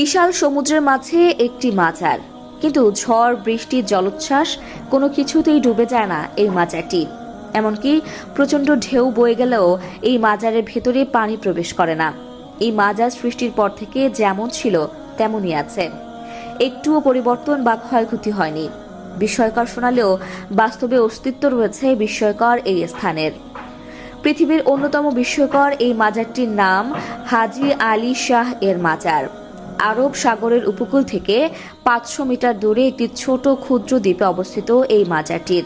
বিশাল সমুদ্রের মাঝে একটি মাজার। কিন্তু ঝড়, বৃষ্টি, জলোচ্ছ্বাস কোনো কিছুতেই ডুবে যায় না এই মাজারটি। এমনকি প্রচণ্ড ঢেউ বয়ে গেলেও এই মাজারের ভেতরে পানি প্রবেশ করে না। এই মাজার সৃষ্টির পর থেকে যেমন ছিল, তেমনই আছে। একটুও পরিবর্তন বা ক্ষয়ক্ষতি হয়নি। বিস্ময়কর শোনালেও বাস্তবে অস্তিত্ব রয়েছে বিস্ময়কর এই স্থানের। পৃথিবীর অন্যতম বিস্ময়কর এই মাজারটির নাম হাজি আলী শাহ এর মাজার। আরব সাগরের উপকূল থেকে পাঁচশো মিটার দূরে একটি ছোট ক্ষুদ্র দ্বীপে অবস্থিত এই মাজারটির।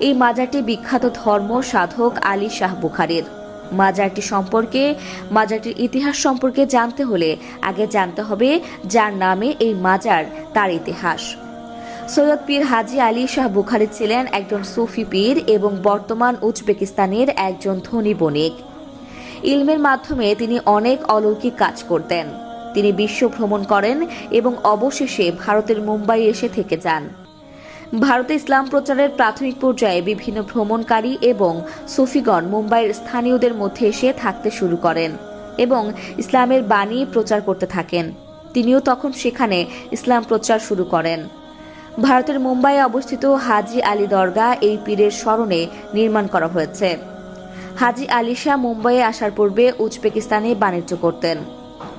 এই মাজারটি বিখ্যাত ধর্ম সাধক আলী শাহ বুখারির। মাজারটি সম্পর্কে, মাজারটির ইতিহাস সম্পর্কে জানতে হলে আগে জানতে হবে যার নামে এই মাজার তার ইতিহাস। সৈয়দ পীর হাজি আলী শাহ বুখারি ছিলেন একজন সুফি পীর এবং বর্তমান উজবেকিস্তানের একজন ধনী বণিক। ইলমের মাধ্যমে তিনি অনেক অলৌকিক কাজ করতেন। তিনি বিশ্ব ভ্রমণ করেন এবং অবশেষে ভারতের মুম্বাই এসে থেকে যান। ভারতে ইসলাম প্রচারের প্রাথমিক পর্যায়ে বিভিন্ন ভ্রমণকারী এবং সুফিগণ মুম্বাইয়ের স্থানীয়দের মধ্যে এসে থাকতে শুরু করেন এবং ইসলামের বাণী প্রচার করতে থাকেন। তিনিও তখন সেখানে ইসলাম প্রচার শুরু করেন। ভারতের মুম্বাইয়ে অবস্থিত হাজি আলী দরগা এই পীরের স্মরণে নির্মাণ করা হয়েছে। হাজি আলী শাহ মুম্বাইয়ে আসার পূর্বে উজবেকিস্তানে বাণিজ্য করতেন।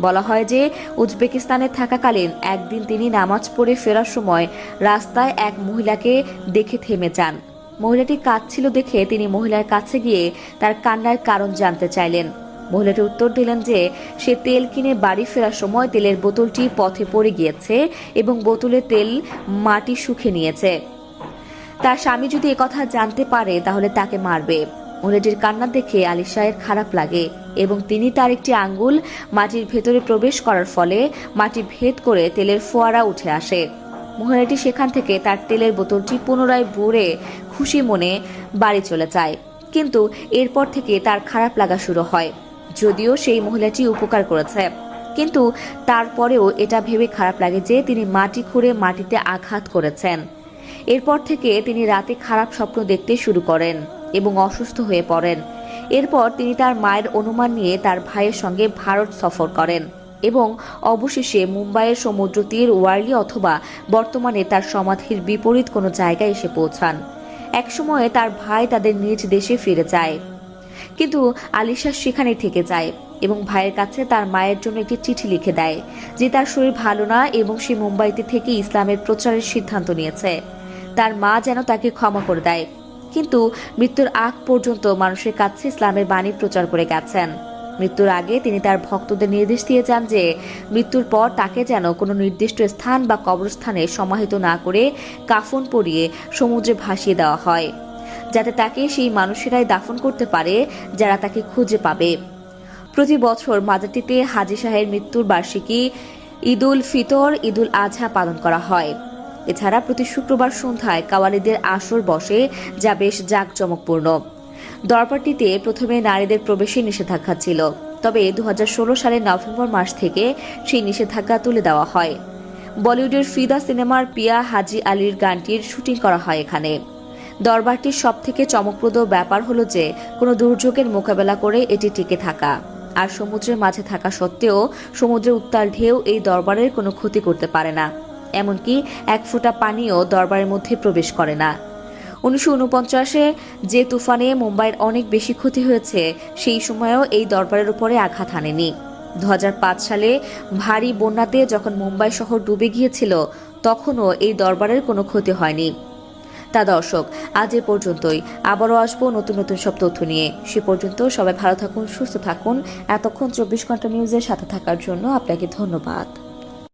বলা হয় যে, উজবেকিস্তানে থাকাকালীন একদিন তিনি নামাজ পড়ে ফেরার সময় রাস্তায় এক মহিলাকে দেখে থেমে যান। মহিলাটি কাঁদছিল দেখে তিনি মহিলার কাছে গিয়ে তার কান্নার কারণ জানতে চাইলেন। মহিলাটি উত্তর দিলেন যে, সে তেল কিনে বাড়ি ফেরার সময় তেলের বোতলটি পথে পড়ে গিয়েছে এবং বোতলে তেল মাটি শুকে নিয়েছে। তার স্বামী যদি একথা জানতে পারে, তাহলে তাকে মারবে। মহিলাটির কান্না দেখে আলিশায়ের খারাপ লাগে এবং তিনি তার একটি আঙ্গুল মাটির ভেতরে প্রবেশ করার ফলে মাটি ভেদ করে তেলের ফোয়ারা উঠে আসে। মহিলাটি সেখান থেকে তার তেলের বোতলটি পুনরায় ভরে খুশি মনে বাড়ি চলে যায়। কিন্তু এরপর থেকে তার খারাপ লাগা শুরু হয়। যদিও সেই মহিলাটি উপকার করেছে। কিন্তু তারপরেও এটা ভেবে খারাপ লাগে যে তিনি মাটি খুঁড়ে মাটিতে আঘাত করেছেন। এরপর থেকে তিনি রাতে খারাপ স্বপ্ন দেখতে শুরু করেন। এবং অসুস্থ হয়ে পড়েন। এরপর তিনি তার মায়ের অনুমান নিয়ে তার ভাইয়ের সঙ্গে ভারত সফর করেন এবং অবশেষে মুম্বাইয়ের সমুদ্র তীর ওয়ার্লি অথবা বর্তমানে তার সমাধির বিপরীত কোনো জায়গায় এসে পৌঁছান। একসময়ে তার ভাই তাদের নিজ দেশে ফিরে যায়। কিন্তু আলিশা সেখানে থেকে যায় এবং ভাইয়ের কাছে তার মায়ের জন্য একটি চিঠি লিখে দেয়, যে তার শরীর ভালো না এবং সে মুম্বাইতে থেকে ইসলামের প্রচারের সিদ্ধান্ত নিয়েছে। তার মা যেন তাকে ক্ষমা করে দেয়। কিন্তু মৃত্যুর আগ পর্যন্ত মানুষের কাছে ইসলামের বাণী প্রচার করে গেছেন। মৃত্যুর আগে তিনি তার ভক্তদের নির্দেশ দিয়ে যান যে মৃত্যুর পর তাকে যেন কোনো নির্দিষ্ট স্থান বা কবরস্থানে সমাহিত না করে কাফন পরিয়ে সমুদ্রে ভাসিয়ে দেওয়া হয়, যাতে তাকে সেই মানুষেরাই দাফন করতে পারে যারা তাকে খুঁজে পাবে। প্রতি বছর মাজারটিতে হাজি শাহের মৃত্যুর বার্ষিকী ঈদুল ফিতর, ঈদুল আজহা পালন করা হয়। এছাড়া প্রতি শুক্রবার সন্ধ্যায় কাওয়ালিদের আসর বসে যা বেশ জাঁকজমকপূর্ণ। দরবারটিতে প্রথমে নারীদের প্রবেশে নিষেধাজ্ঞা ছিল, তবে দু হাজার ষোলো সালের নভেম্বর মাস থেকে সেই নিষেধাজ্ঞা তুলে দেওয়া হয়। বলিউডের ফিদা সিনেমার পিয়া হাজি আলীর গানটির শুটিং করা হয় এখানে। দরবারটির সব থেকে চমকপ্রদ ব্যাপার হলো যে, কোনো দুর্যোগের মোকাবেলা করে এটি টিকে থাকা। আর সমুদ্রের মাঝে থাকা সত্ত্বেও সমুদ্রের উত্তাল ঢেউ এই দরবারের কোনো ক্ষতি করতে পারে না। এমনকি এক ফোঁটা পানিও দরবারের মধ্যে প্রবেশ করে না। উনিশশো উনপঞ্চাশে যে তুফানে মুম্বাইয়ের অনেক বেশি ক্ষতি হয়েছে, সেই সময়েও এই দরবারের উপরে আঘাত হানেনি। দু হাজার পাঁচ সালে ভারী বন্যাতে যখন মুম্বাই শহর ডুবে গিয়েছিল, তখনও এই দরবারের কোনো ক্ষতি হয়নি। তা দর্শক, আজ এ পর্যন্তই। আবারও আসব নতুন নতুন সব তথ্য নিয়ে। সে পর্যন্ত সবাই ভালো থাকুন, সুস্থ থাকুন। এতক্ষণ চব্বিশ ঘণ্টা নিউজের সাথে থাকার জন্য আপনাকে ধন্যবাদ।